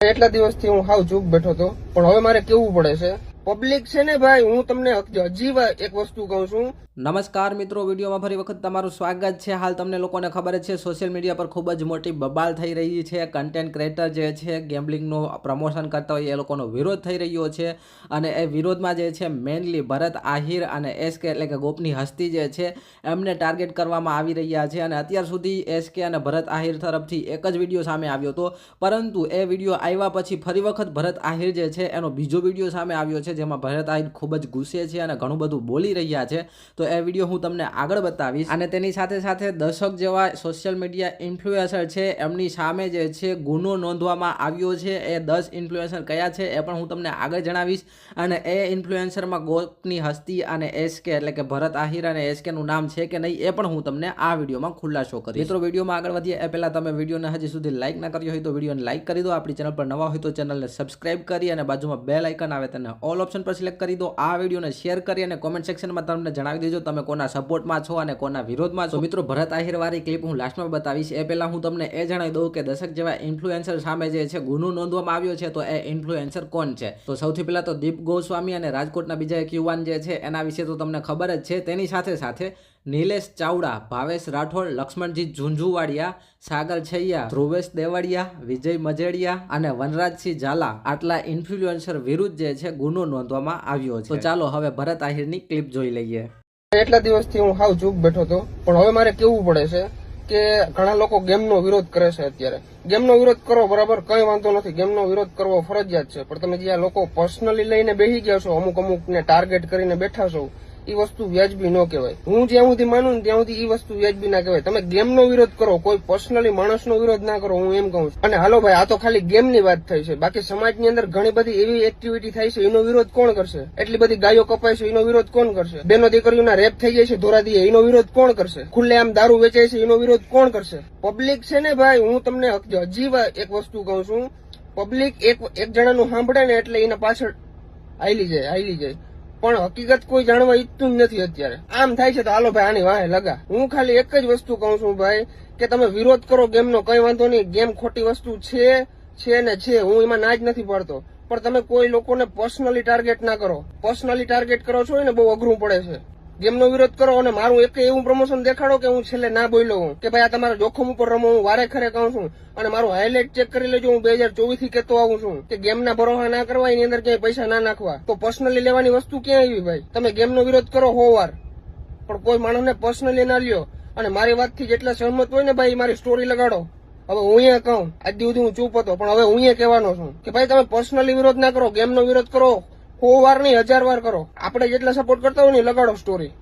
એટલા દિવસથી હું હાવ ચૂપ બેઠો હતો પણ હવે મારે કેવું પડે છે? પબ્લિક છે ને ભાઈ, હું તમને હજી એક વસ્તુ કહું છું. નમસ્કાર મિત્રો, વિડીયોમાં ફરી વખત તમારું સ્વાગત છે. હાલ તમને લોકોને ખબર છે સોશિયલ મીડિયા પર ખૂબ જ મોટી બબાલ થઈ રહી છે. કન્ટેન્ટ ક્રિએટર જે છે ગેમ્બલિંગનું પ્રમોશન કરતા હોય એ લોકોનો વિરોધ થઈ રહ્યો છે. અને એ વિરોધમાં જે છે મેઇનલી ભરત, આહિર અને એસકે એટલે કે ગોપની હસ્તી જે છે, એમને ટાર્ગેટ કરવામાં આવી રહ્યા છે. અને અત્યાર સુધી એસકે અને ભરત, આહિર તરફથી એક જ વીડિયો સામે આવ્યો હતો. પરંતુ એ વીડિયો આવ્યા પછી ફરી વખત ભરત, આહિર જે છે, એનો બીજો વીડિયો સામે આવ્યો છે જેમાં ભરત આહિર ખૂબ જ ગુસ્સે છે અને ઘણું બધું બોલી રહ્યા છે. તો એ વીડિયો હું તમને આગળ બતાવીશ. અને તેની સાથે સાથે દશક જેવા સોશિયલ મીડિયા ઇન્ફ્લુએન્સર છે, એમની સામે જે છે ગુનો નોંધવામાં આવ્યો છે. એ દસ ઇન્ફ્લુએન્સર કયા છે એ પણ હું તમને આગળ જણાવીશ. અને એ ઇન્ફ્લુએન્સરમાં ગોપની હસ્તી અને એસકે એટલે કે ભરત આહિર અને એસકેનું નામ છે કે નહીં એ પણ હું તમને આ વિડીયોમાં ખુલાસો કરીશ. મિત્રો વિડીયોમાં આગળ વધીએ એ પહેલાં તમે વિડીયોને હજી સુધી લાઇક ના કર્યો હોય તો વિડીયોને લાઇક કરી દો. આપણી ચેનલ પર નવા હોય તો ચેનલને સબસ્ક્રાઇબ કરી અને બાજુમાં બે લાઇકન આવે તેને ઓલ ઓપ્શન પર સિલેક્ટ કરી દો. આ વિડીયોને શેર કરી અને કોમેન્ટ સેક્શનમાં તમને જણાવી દેજો તમે કોના સપોર્ટમાં છો અને કોના વિરોધમાં છો. મિત્રો, ભરત આહિરવાળી ક્લિપ હું લાસ્ટમાં બતાવીશ. એ પહેલાં હું તમને એ જણાવી દઉં કે દશક જેવા ઇન્ફ્લુએન્સર સામે જે છે, ગુનો નોંધવામાં આવ્યો છે, તો એ ઇન્ફ્લુએન્સર કોણ છે? તો સૌથી પહેલાં તો દીપ ગોસ્વામી અને રાજકોટના બીજા એક યુવાન જે છે, એના વિશે તો તમને ખબર જ છે. તેની સાથે સાથે નિલેશ ચાવડા, ભાવેશ રાઠોડ લક્ષ્મણજી ઝુંઝુવાડિયા, સાગર છૈયા, ધ્રુવેશ દેવાડિયા, વિજય મજેડિયા અને વનરાજસિંહ ઝાલા આટલા ઇન્ફ્લુએન્સર વિરુદ્ધ જે છે ગુનો નોંધવામાં આવ્યો છે. તો ચાલો હવે ભરત આહિરની ક્લિપ જોઈ લઈએ. એટલા દિવસથી હું હાવ ચૂક બેઠો હતો, પણ હવે મારે કેવું પડે છે કે ઘણા લોકો ગેમનો વિરોધ કરે છે અત્યારે. ગેમનો વિરોધ કરો બરાબર, કઈ વાંધો નથી. ગેમનો વિરોધ કરવો ફરજિયાત છે. પણ તમે જે આ લોકો પર્સનલી લઈને બેસી ગયા છો, અમુક અમુક ને ટાર્ગેટ કરીને બેઠા છો એ વસ્તુ વ્યાજબી ન કહેવાય. હું જ્યાં સુધી માનું ત્યાં સુધી એ વસ્તુ વ્યાજબી ના કહેવાય. તમે ગેમનો વિરોધ કરો, કોઈ પર્સનલી માણસનો વિરોધ ના કરો, હું એમ કહું છું. અને હાલો ભાઈ, આ તો ખાલી ગેમની વાત થઈ છે. બાકી સમાજની અંદર ઘણી બધી એવી એક્ટિવિટી થાય છે, એનો વિરોધ કોણ કરશે? એટલી બધી ગાયો કપાય છે, એનો વિરોધ કોણ કરશે? બેનો દીકરીઓના રેપ થઈ જાય છે ધોરાદીએ એનો વિરોધ કોણ કરશે? ખુલ્લે આમ દારૂ વેચાય છે, એનો વિરોધ કોણ કરશે? પબ્લિક છે ને ભાઈ, હું તમને હજી એક વસ્તુ કહું છું. પબ્લિક એક એક જણાનું સાંભળે ને એટલે એના પાછળ આયલી જાય આયલી જાય. પણ હકીકત કોઈ જાણવા ઈચ્છતું જ નથી અત્યારે. આમ થાય છે તો હાલો ભાઈ, આની વાહે લગા. હું ખાલી એક જ વસ્તુ કહું છું ભાઈ, કે તમે વિરોધ કરો ગેમનો, કઈ વાંધો નહીં. ગેમ ખોટી વસ્તુ છે છે ને છે, હું એમાં ના જ નથી પડતો. પણ તમે કોઈ લોકોને પર્સનલી ટાર્ગેટ ના કરો. પર્સનલી ટાર્ગેટ કરો છો ને બહુ અઘરું પડે છે. ગેમનો વિરોધ કરો અને મારું એક એવું પ્રમોશન દેખાડો કે હું છેલ્લે ના બોલ્યો હું કે ભાઈ આ તમારા જોખમ ઉપર રમો, હું વારે ખરે કહું છું. અને મારું હાઇલાઇટ ચેક કરી લેજો, હું બે હજાર ચોવીસથી કહેતો આવું છું કે ગેમના ભરોસા ના કરવા, એની અંદર ક્યાંય પૈસા ના નાખવા. તો પર્સનલી લેવાની વસ્તુ ક્યાં આવી ભાઈ? તમે ગેમનો વિરોધ કરો હો વાર. પણ કોઈ માણસને પર્સનલી ના લ્યો. અને મારી વાતથી જેટલા સહમત હોય ને ભાઈ મારી સ્ટોરી લગાડો. હવે હું અહીંયા કહું આજ સુધી હું ચૂપ હતો, પણ હવે હું અહીંયા કહેવાનો છું કે ભાઈ, તમે પર્સનલી વિરોધ ના કરો, ગેમનો વિરોધ કરો. સો વાર નહીં હજાર વાર કરો. આપણે જેટલા સપોર્ટ કરતા હોય ને લગાડો સ્ટોરી